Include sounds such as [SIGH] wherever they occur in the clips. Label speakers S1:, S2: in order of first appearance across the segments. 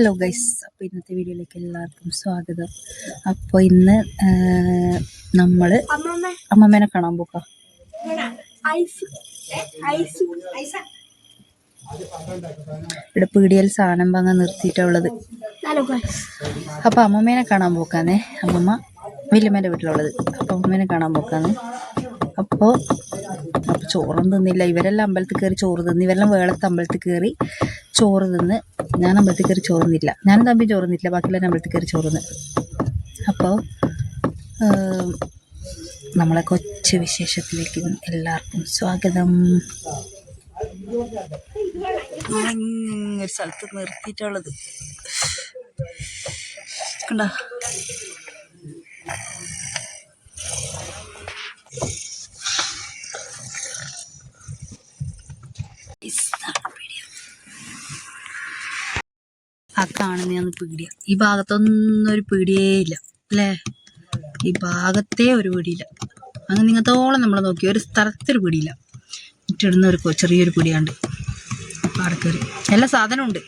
S1: Hello guys അപ്പോൾ ഇന്നത്തെ വീഡിയോയിലേക്ക് എല്ലാവർക്കും സ്വാഗതം. അപ്പോൾ ഇന്ന് നമ്മൾ
S2: അമ്മമ്മ.
S1: അമ്മമ്മേനെ കാണാൻ പോക്കാം. ഇവിടെ പീടിയൽ സാധനം വാങ്ങാൻ നിർത്തിയിട്ടുള്ളത് അപ്പോൾ അമ്മമ്മേനെ കാണാൻ പോക്കാന്നേ. അമ്മമ്മ വലിയമ്മേന്റെ വീട്ടിലുള്ളത്. അപ്പോൾ അമ്മമ്മേനെ കാണാൻ പോക്കാന്ന്. അപ്പോൾ അപ്പോൾ ചോറും തിന്നില്ല. ഇവരെല്ലാം അമ്പലത്തിൽ കയറി ചോറ് തിന്ന് ഇവരെല്ലാം വേളത്ത് അമ്പലത്തിൽ കയറി ചോറ് തിന്ന് ഞാൻ അമ്പലത്തിൽ കയറി ചോറ് തിന്നില്ല. ഞാനും തമ്പി ചോറ് തിന്നില്ല. ബാക്കിയുള്ള അമ്പലത്തിൽ കയറി ചോറ് തിന്ന്. അപ്പോൾ നമ്മളെ കൊച്ചു വിശേഷത്തിലേക്ക് എല്ലാവർക്കും സ്വാഗതം. ഒരു സ്ഥലത്ത് നിർത്തിയിട്ടുള്ളത് കണ്ടോ? ആ കാണുന്നതാണ് പീടിയ. ഈ ഭാഗത്തൊന്നും ഒരു പീടിയേ ഇല്ല അല്ലേ? ഈ ഭാഗത്തേ ഒരു പീടിയില്ല. അങ്ങനെ നിങ്ങത്തോളം നമ്മൾ നോക്കി ഒരു സ്ഥലത്തൊരു പീടിയില്ല. ഇട്ടിടുന്ന ഒരു ചെറിയൊരു പീടിയുണ്ട് കയറി എല്ലാ സാധനവും ഉണ്ട്.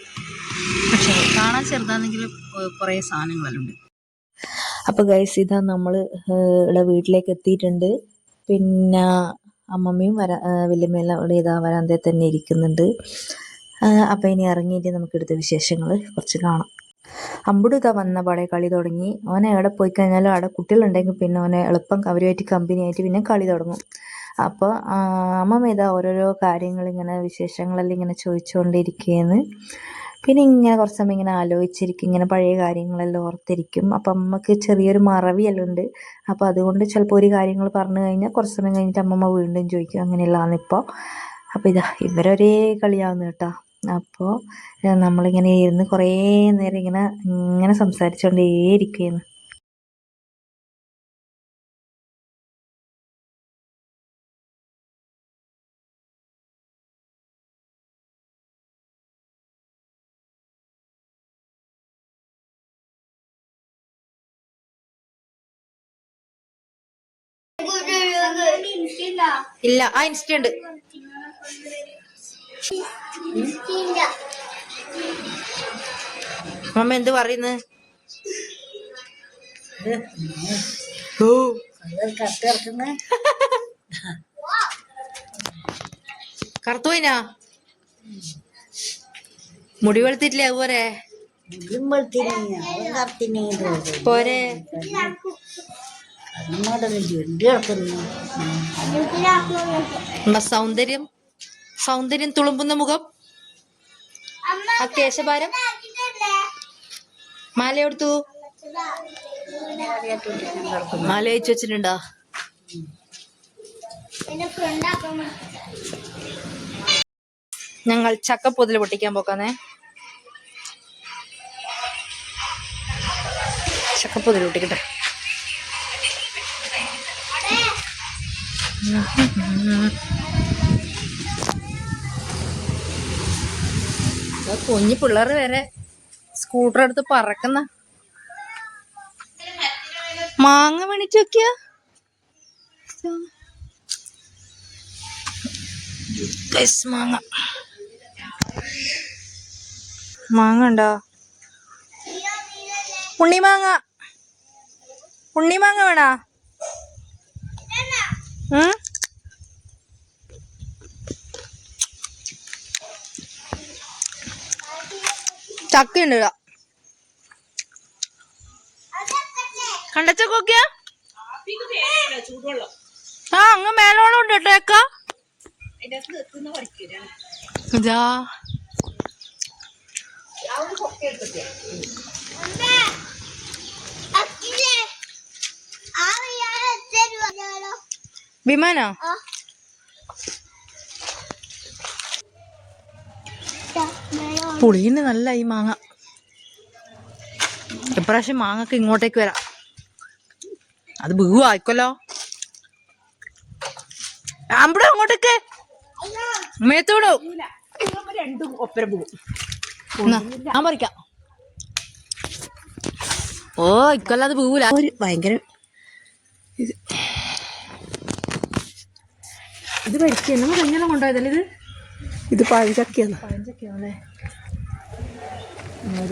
S1: പക്ഷേ കാണാൻ ചെറുതാണെങ്കിലും കുറേ സാധനങ്ങളെല്ലാം ഉണ്ട്.
S3: അപ്പോൾ ഗൈസ് ഇതാ നമ്മൾ ഇവിടെ വീട്ടിലേക്ക് എത്തിയിട്ടുണ്ട്. പിന്നെ അമ്മമ്മയും വരാ വലിയമ്മയെല്ലാം ഇവിടെ ഇതാ വരാന്തേ തന്നെ ഇരിക്കുന്നുണ്ട്. അപ്പോൾ ഇനി ഇറങ്ങിയിട്ട് നമുക്ക് എടുത്ത വിശേഷങ്ങൾ കുറച്ച് കാണാം. അമ്പുടുക വന്ന പാടെ കളി തുടങ്ങി. ഓനെ എവിടെ പോയി കഴിഞ്ഞാലും അവിടെ കുട്ടികളുണ്ടെങ്കിൽ പിന്നെ ഓനെ എളുപ്പം അവരുമായിട്ട് കമ്പനിയായിട്ട് പിന്നെ കളി തുടങ്ങും. അപ്പോൾ അമ്മമ്മ ഇതാ ഓരോരോ കാര്യങ്ങൾ ഇങ്ങനെ വിശേഷങ്ങളെല്ലാം ഇങ്ങനെ ചോദിച്ചുകൊണ്ടിരിക്കുകയെന്ന് പിന്നെ ഇങ്ങനെ കുറച്ച് സമയം ഇങ്ങനെ ആലോചിച്ചിരിക്കും. ഇങ്ങനെ പഴയ കാര്യങ്ങളെല്ലാം ഓർത്തിരിക്കും. അപ്പം അമ്മയ്ക്ക് ചെറിയൊരു മറവിയെല്ലാം ഉണ്ട്. അപ്പോൾ അതുകൊണ്ട് ചിലപ്പോൾ ഒരു കാര്യങ്ങൾ പറഞ്ഞു കഴിഞ്ഞാൽ കുറച്ച് സമയം കഴിഞ്ഞിട്ട് അമ്മമ്മ വീണ്ടും ചോദിക്കും അങ്ങനെയുള്ളതാണ് ഇപ്പോൾ അപ്പോൾ ഇതാ ഇവരൊരേ കളിയാവുന്നു കേട്ടോ. അപ്പോൾ നമ്മളിങ്ങനെ ഇരുന്ന് കുറേ നേരം ഇങ്ങനെ ഇങ്ങനെ സംസാരിച്ചുകൊണ്ടേയിരിക്കുകയാണ്
S1: ഇല്ല ആ ഇൻസ്റ്റ ഉണ്ട് അമ്മ എന്ത് പറയുന്നു? ഓ കറുത്തുപോയിനാ? മുടി വെളുത്തിട്ടില്ലേ അതുപോലെ? പോരെ. സൗന്ദര്യം? സൗന്ദര്യം തുളുമ്പുന്ന മുഖം. ആ കേശഭാരം. മാല എടുത്തു മാല അയച്ചു വെച്ചിട്ടുണ്ടോ? ഞങ്ങൾ ചക്കപ്പൊതിൽ പൊട്ടിക്കാൻ പോക്കാന്നേ. ചക്കപ്പൊതിൽ പൊട്ടിക്കട്ടെ. ആ കുഞ്ഞു പിള്ളേർ വരെ സ്കൂട്ടർ എടുത്ത് പറക്കുന്ന. മാങ്ങ മേണിച്ച് നോക്കിയ മാങ്ങ. മാങ്ങ ഉണ്ടോ? ഉണ്ണിമാങ്ങ ഉണ്ണിമാങ്ങ വേണോ? ഉം? ചക്കയുണ്ട്. ഇവിടെ കണ്ടച്ചക്ക നോക്കിയാ ആ അങ്ങ് മേലോളം ഉണ്ട് കേട്ടോ വിമാനോ? പുളിന് നല്ല ഈ മാങ്ങ. ഇപ്രാവശ്യം മാങ്ങക്ക് ഇങ്ങോട്ടേക്ക് വരാം. അത് ബഹു ആയിക്കല്ലോ അമ്പടെ അങ്ങോട്ടേക്ക്. മേത്തോടോ.
S2: രണ്ടും ഒപ്പരം പോകും
S1: എന്നാ, ഞാൻ പറിക്കാം. ഓ ഇക്കൊല്ലം അത് പോകൂല
S3: ഒരു ഭയങ്കര
S2: ഇത്. പഠിക്കുക നമ്മൾ എങ്ങനെ കൊണ്ടുപോയതല്ലേ ഇത്?
S3: ഇത് പഴഞ്ചക്കയാണ്.
S2: പഴഞ്ചൊക്കെയാണല്ലേ?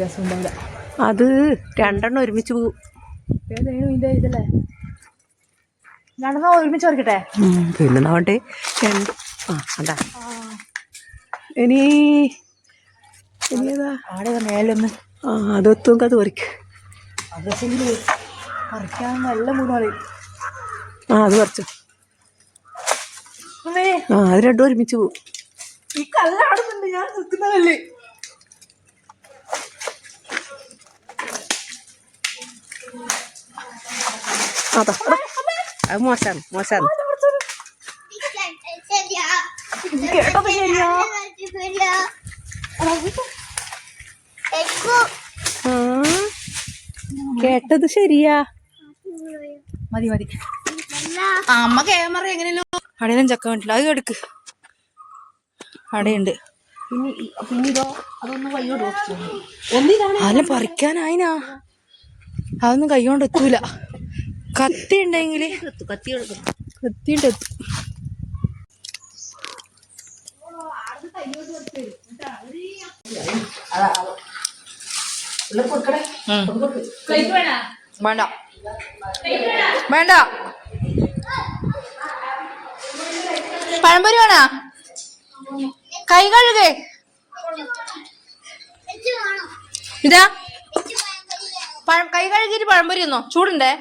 S1: രസം ഉണ്ടാവില്ല.
S2: അത് രണ്ടെണ്ണം ഒരുമിച്ച് പോകും
S1: ഇതല്ലേ? രണ്ടെണ്ണം ഒരുമിച്ച് പറിക്കട്ടെ?
S2: പിന്നെ രണ്ട് ആ അതാ. ഇനി
S1: ആടെ മേലൊന്ന്.
S2: ആ അതൊത്തും അത് പറിക്ക്.
S1: പറിക്കാൻ നല്ല മൂന്ന് പറയും
S2: ആ അത് പറിച്ചു. ആ അത് രണ്ടും ഒരുമിച്ച് പോകും
S1: ഈ കല്ലാടുന്നുണ്ട് ഞാൻ നിൽക്കുന്ന കല്ല്
S2: അതാ അതാ. ആ കേട്ടത് ശരിയാ.
S1: മതി മതി. അമ്മ ക്യാമറ എങ്ങനെയല്ലോ? അടയിലും ചക്ക വേണ്ടില്ല അത് എടുക്ക്. അടയുണ്ട്.
S2: പിന്നെ പിന്നെ ഇതോ? അതൊന്നും ഒന്നിതാണ്
S1: അതെല്ലാം പറിക്കാനായിനാ. അതൊന്നും കൈകൊണ്ട് എത്തൂല. കത്തി ഉണ്ടെങ്കിൽ
S2: കത്തി
S1: കത്തിയിട്ട് എത്തും. വേണ്ട. വേണ്ട. പഴംപൊരി വേണോ? കൈ കഴുകേ. ഇതാ. പഴം കൈ കഴുകിയിട്ട് പഴംപൊരി ഒന്നോ ചൂടുണ്ടേ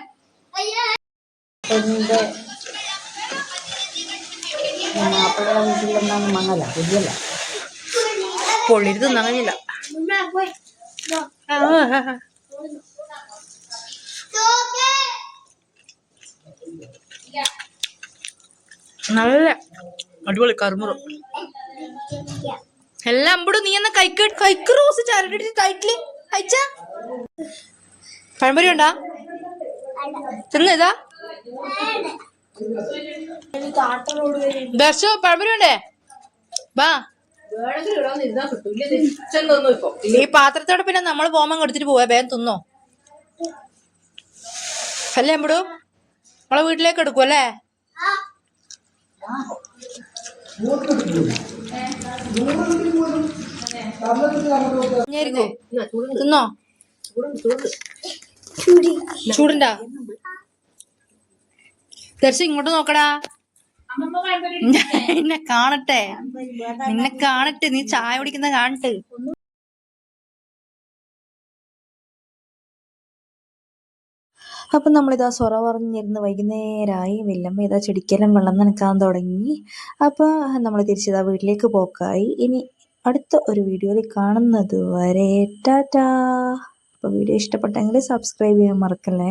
S1: പൊള്ളിരുത് കഴിഞ്ഞില്ല. നല്ല അടിപൊളി കറുമുറു. എല്ലാം അമ്പടും നീ എന്നാ കൈക്ക് കൈക്ക് റോസ് ചരടിട്ട് ടൈറ്റ്ലി അയച്ച പഴംപൊരി ഉണ്ടാ തിന്നതാ ദർശോ പഴംപൊരി ഉണ്ടേ വാ. ഈ പാത്രത്തോടെ പിന്നെ നമ്മൾ പോകുമ്പോ എടുത്തിട്ട് പോവാ വേഗം തിന്നോ. അല്ലേ നമ്മുടെ നമ്മളെ വീട്ടിലേക്ക് എടുക്കും അല്ലേ. തിന്നോ? ചൂടുണ്ടാ? ദർശ ഇങ്ങോട്ട് നോക്കടാ. എന്നെ [LAUGHS] കാണട്ടെ. നിന്നെ കാണട്ടെ. നീ ചായ കുടിക്കുന്ന കാണട്ടെ.
S3: അപ്പം നമ്മളിതാ സൊറ പറഞ്ഞിരുന്ന് വൈകുന്നേരമായി വല്ലമ്മ ഇതാ ചെടിക്കെല്ലാം വെള്ളം നനക്കാൻ തുടങ്ങി. അപ്പോൾ നമ്മൾ തിരിച്ചിതാ വീട്ടിലേക്ക് പോക്കായി. ഇനി അടുത്ത ഒരു വീഡിയോയിൽ കാണുന്നത് വരെ ടാറ്റാ അപ്പോൾ വീഡിയോ ഇഷ്ടപ്പെട്ടെങ്കിൽ സബ്സ്ക്രൈബ് ചെയ്യാൻ മറക്കല്ലേ?